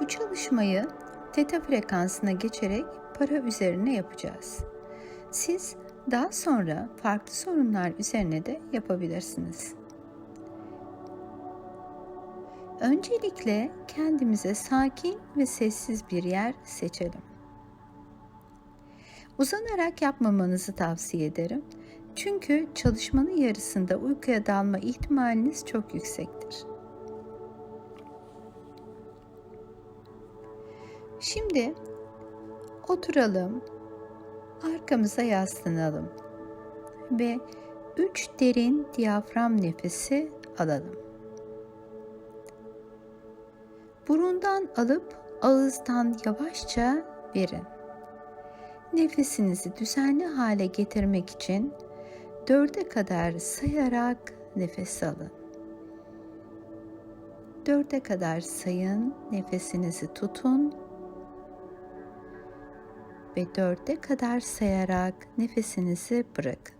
Bu çalışmayı teta frekansına geçerek para üzerine yapacağız. Siz daha sonra farklı sorunlar üzerine de yapabilirsiniz. Öncelikle kendimize sakin ve sessiz bir yer seçelim. Uzanarak yapmamanızı tavsiye ederim. Çünkü çalışmanın yarısında uykuya dalma ihtimaliniz çok yüksektir. Şimdi oturalım, arkamıza yaslanalım ve 3 derin diyafram nefesi alalım. Burundan alıp ağızdan yavaşça verin. Nefesinizi düzenli hale getirmek için dörde kadar sayarak nefes alın. Dörde kadar sayın, nefesinizi tutun ve dörde kadar sayarak nefesinizi bırakın.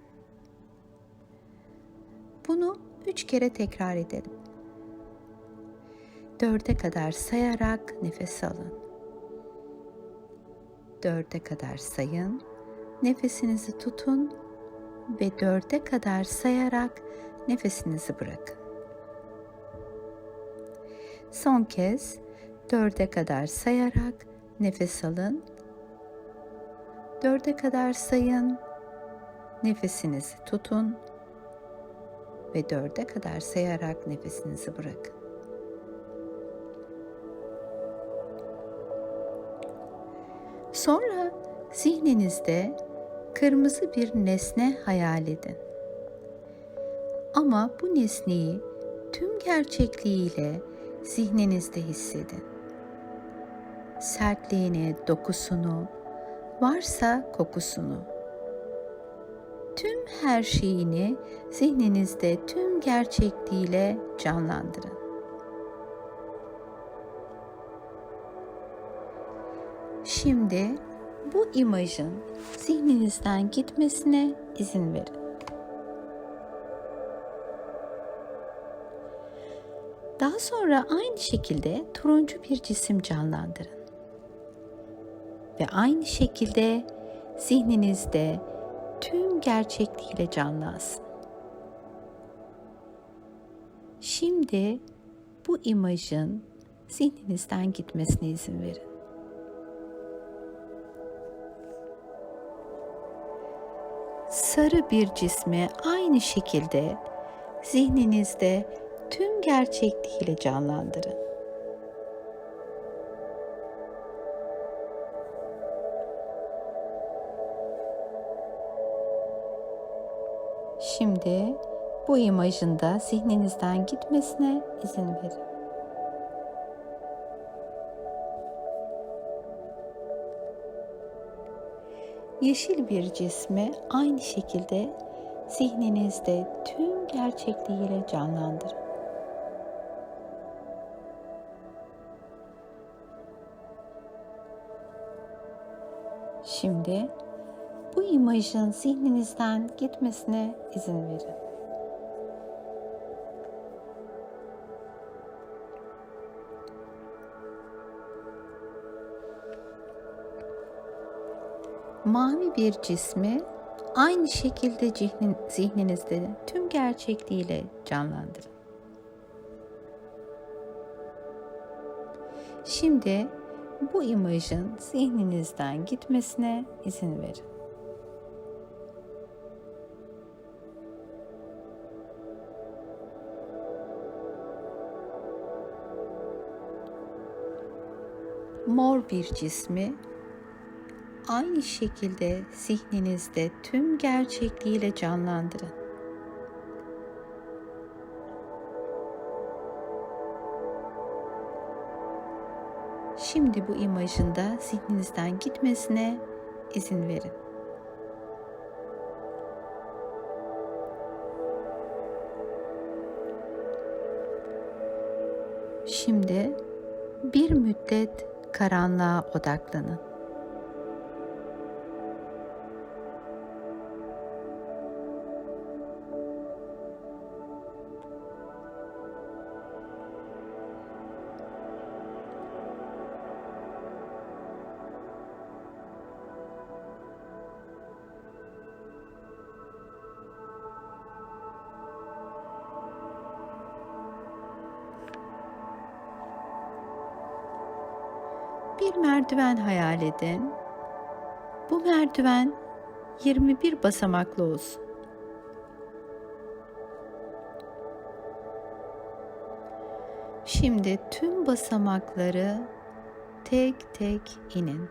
Bunu üç kere tekrar edelim. Dörde kadar sayarak nefes alın. Dörde kadar sayın, nefesinizi tutun ve dörde kadar sayarak nefesinizi bırakın. Son kez dörde kadar sayarak nefes alın. Dörde kadar sayın, nefesinizi tutun ve dörde kadar sayarak nefesinizi bırakın. Sonra zihninizde kırmızı bir nesne hayal edin. Ama bu nesneyi tüm gerçekliğiyle zihninizde hissedin. Sertliğini, dokusunu, varsa kokusunu. Tüm her şeyini zihninizde tüm gerçekliğiyle canlandırın. Şimdi bu imajın zihninizden gitmesine izin verin. Daha sonra aynı şekilde turuncu bir cisim canlandırın. Ve aynı şekilde zihninizde tüm gerçekliğiyle canlansın. Şimdi bu imajın zihninizden gitmesine izin verin. sarı bir cismi aynı şekilde zihninizde tüm gerçekliğiyle canlandırın. Şimdi bu imajın da zihninizden gitmesine izin verin. Yeşil bir cismi aynı şekilde zihninizde tüm gerçekliğiyle canlandırın. Şimdi bu imajın zihninizden gitmesine izin verin. mavi bir cismi aynı şekilde zihnin, zihninizde tüm gerçekliğiyle canlandırın. Şimdi bu imajın zihninizden gitmesine izin verin. Mor bir cismi aynı şekilde zihninizde tüm gerçekliğiyle canlandırın. Şimdi bu imajın da zihninizden gitmesine izin verin. Şimdi bir müddet karanlığa odaklanın. Bir merdiven hayal edin. Bu merdiven 21 basamaklı olsun. Şimdi tüm basamakları tek tek inin.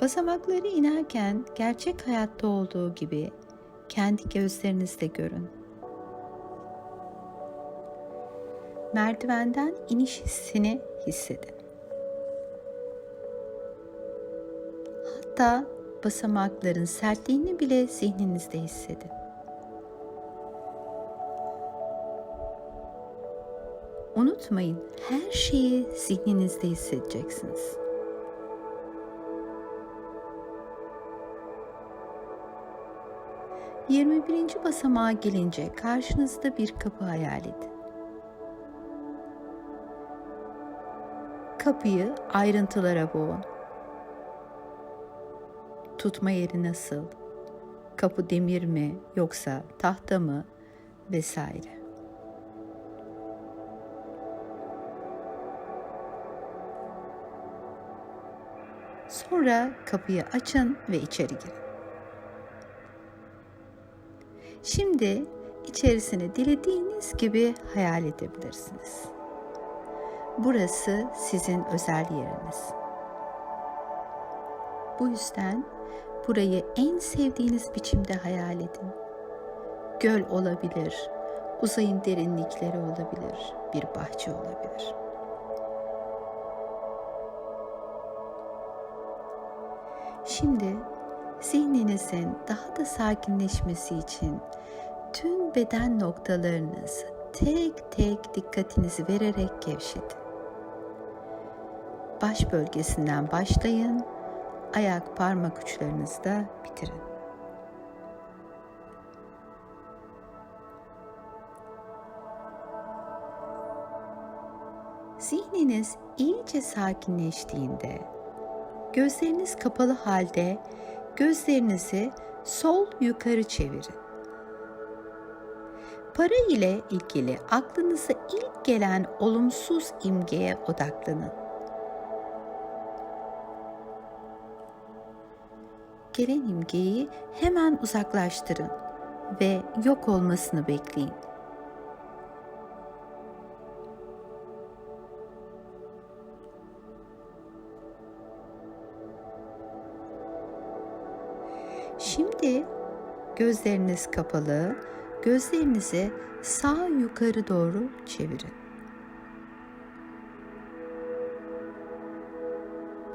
Basamakları inerken gerçek hayatta olduğu gibi kendi gözlerinizle görün. Merdivenden iniş hissini hissedin. Hatta basamakların sertliğini bile zihninizde hissedin. Unutmayın, her şeyi zihninizde hissedeceksiniz. Yirmi birinci basamağa gelince karşınızda bir kapı hayal edin. Kapıyı ayrıntılara boğun. Tutma yeri nasıl? Kapı demir mi yoksa tahta mı vesaire. Sonra kapıyı açın ve içeri girin. Şimdi içerisini dilediğiniz gibi hayal edebilirsiniz. Burası sizin özel yeriniz. Bu yüzden burayı en sevdiğiniz biçimde hayal edin. Göl olabilir, uzayın derinlikleri olabilir, bir bahçe olabilir. Şimdi zihninizin daha da sakinleşmesi için tüm beden noktalarınızı tek tek dikkatinizi vererek gevşetin. Baş bölgesinden başlayın, ayak parmak uçlarınızda bitirin. Zihniniz iyice sakinleştiğinde gözleriniz kapalı halde gözlerinizi sol yukarı çevirin. Para ile ilgili aklınıza ilk gelen olumsuz imgeye odaklanın. Gelen imgeyi hemen uzaklaştırın ve yok olmasını bekleyin. Şimdi gözleriniz kapalı, gözlerinizi sağ yukarı doğru çevirin.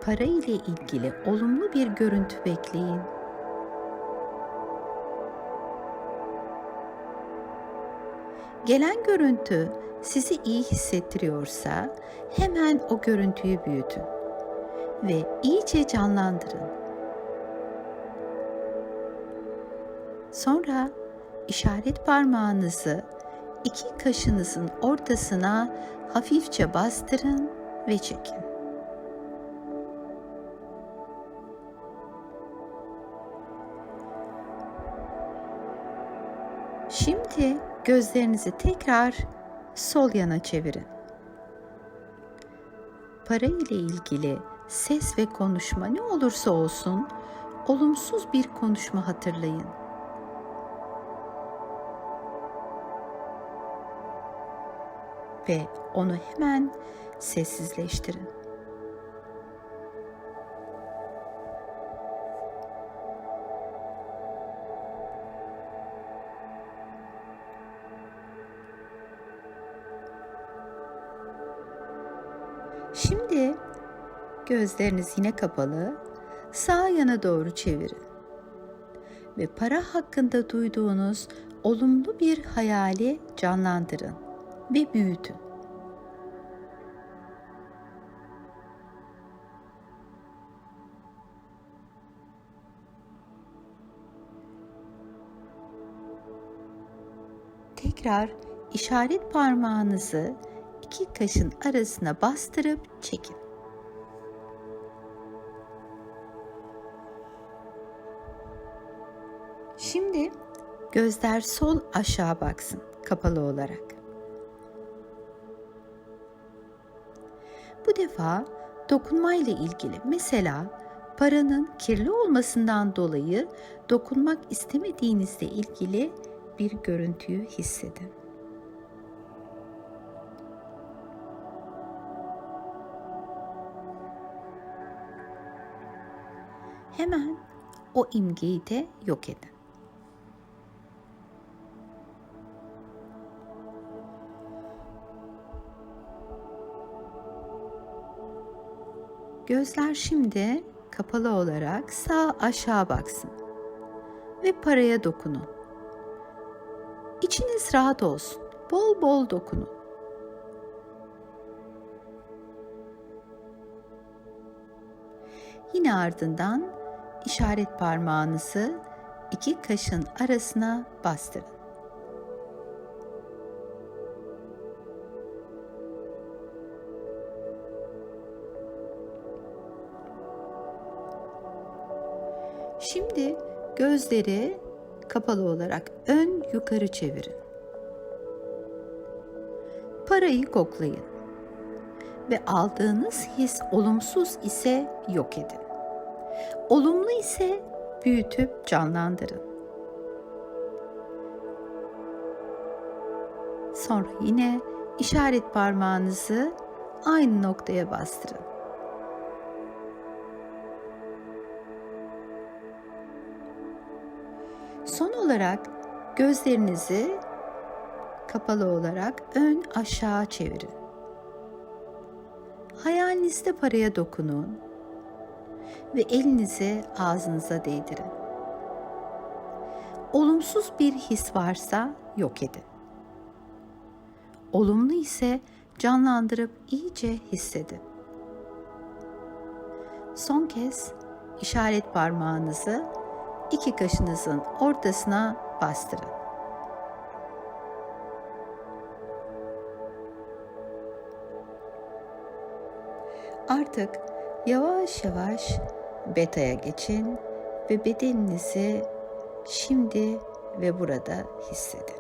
Para ile ilgili olumlu bir görüntü bekleyin. Gelen görüntü sizi iyi hissettiriyorsa hemen o görüntüyü büyütün ve iyice canlandırın. Sonra işaret parmağınızı iki kaşınızın ortasına hafifçe bastırın ve çekin. Gözlerinizi tekrar sol yana çevirin. Para ile ilgili ses ve konuşma ne olursa olsun olumsuz bir konuşma hatırlayın. ve onu hemen sessizleştirin. Şimdi gözleriniz yine kapalı, sağ yana doğru çevirin. Ve para hakkında duyduğunuz olumlu bir hayali canlandırın ve büyütün. Tekrar işaret parmağınızı iki kaşın arasına bastırıp çekin. Şimdi Gözler sol aşağı baksın kapalı olarak. Bu defa dokunma ile ilgili mesela paranın kirli olmasından dolayı dokunmak istemediğinizle ilgili bir görüntüyü hissedin. Hemen o imgeyi de yok edin. Gözler şimdi kapalı olarak sağ aşağı baksın ve paraya dokunun. İçiniz rahat olsun. Bol bol dokunun. Yine ardından işaret parmağınızı iki kaşın arasına bastırın. Şimdi gözleri kapalı olarak ön yukarı çevirin. Parayı koklayın ve aldığınız his olumsuz ise yok edin. Olumlu ise büyütüp canlandırın. Sonra yine işaret parmağınızı aynı noktaya bastırın. Son olarak gözlerinizi kapalı olarak ön aşağı çevirin. Hayalinizde paraya dokunun ve elinizi ağzınıza değdirin. Olumsuz bir his varsa yok edin. Olumlu ise canlandırıp iyice hissedin. Son kez işaret parmağınızı iki kaşınızın ortasına bastırın. Artık yavaş yavaş beta'ya geçin ve bedeninizi şimdi ve burada hissedin.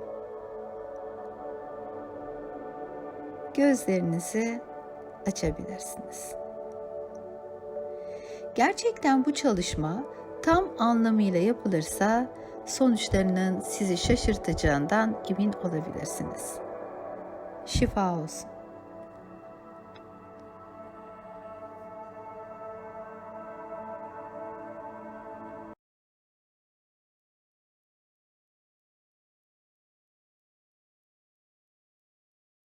Gözlerinizi açabilirsiniz. Gerçekten bu çalışma tam anlamıyla yapılırsa sonuçlarının sizi şaşırtacağından emin olabilirsiniz. Şifa olsun.